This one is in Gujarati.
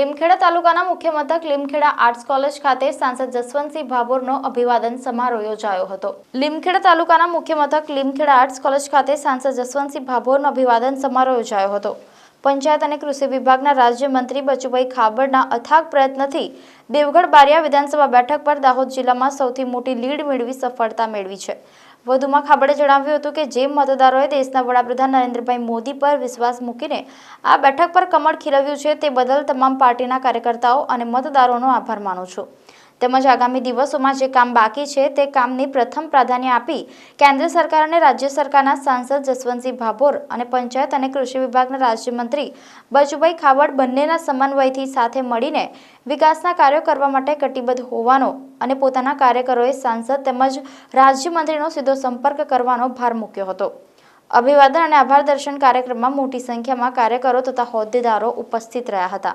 લીમખેડા તાલુકાના મુખ્ય મથક લીમખેડા આર્ટ્સ કોલેજ ખાતે સાંસદ જસવંતસિંહ ભાભોરનો અભિવાદન સમારોહ યોજાયો હતો. લીમખેડા તાલુકાના મુખ્ય મથક લીમખેડા આર્ટ્સ કોલેજ ખાતે સાંસદ જસવંતસિંહ ભાભોરનો અભિવાદન સમારોહ યોજાયો હતો. પંચાયત અને કૃષિ વિભાગના રાજ્યમંત્રી બચુભાઈ ખાબડના અથાગ પ્રયત્નથી દેવગઢ બારિયા વિધાનસભા બેઠક પર દાહોદ જિલ્લામાં સૌથી મોટી લીડ મેળવી સફળતા મેળવી છે. વધુમાં ખાબડે જણાવ્યું હતું કે જે મતદારોએ દેશના વડાપ્રધાન નરેન્દ્રભાઈ મોદી પર વિશ્વાસ મૂકીને આ બેઠક પર કમળ ખીલવ્યું છે તે બદલ તમામ પાર્ટીના કાર્યકર્તાઓ અને મતદારોનો આભાર માનું છું. તેમજ આગામી દિવસોમાં જે કામ બાકી છે તે કામની પ્રથમ પ્રાધાન્ય આપી કેન્દ્ર સરકાર અને રાજ્ય સરકારના સાંસદ જસવંતસિંહ ભાભોર અને પંચાયત અને કૃષિ વિભાગના રાજ્યમંત્રી બચુભાઈ ખાવડ બંનેના સમન્વયથી સાથે મળીને વિકાસના કાર્યો કરવા માટે કટિબદ્ધ હોવાનો અને પોતાના કાર્યકરોએ સાંસદ તેમજ રાજ્યમંત્રીનો સીધો સંપર્ક કરવાનો ભાર મૂક્યો હતો. અભિવાદન અને આભાર દર્શન કાર્યક્રમમાં મોટી સંખ્યામાં કાર્યકરો તથા હોદ્દેદારો ઉપસ્થિત રહ્યા હતા.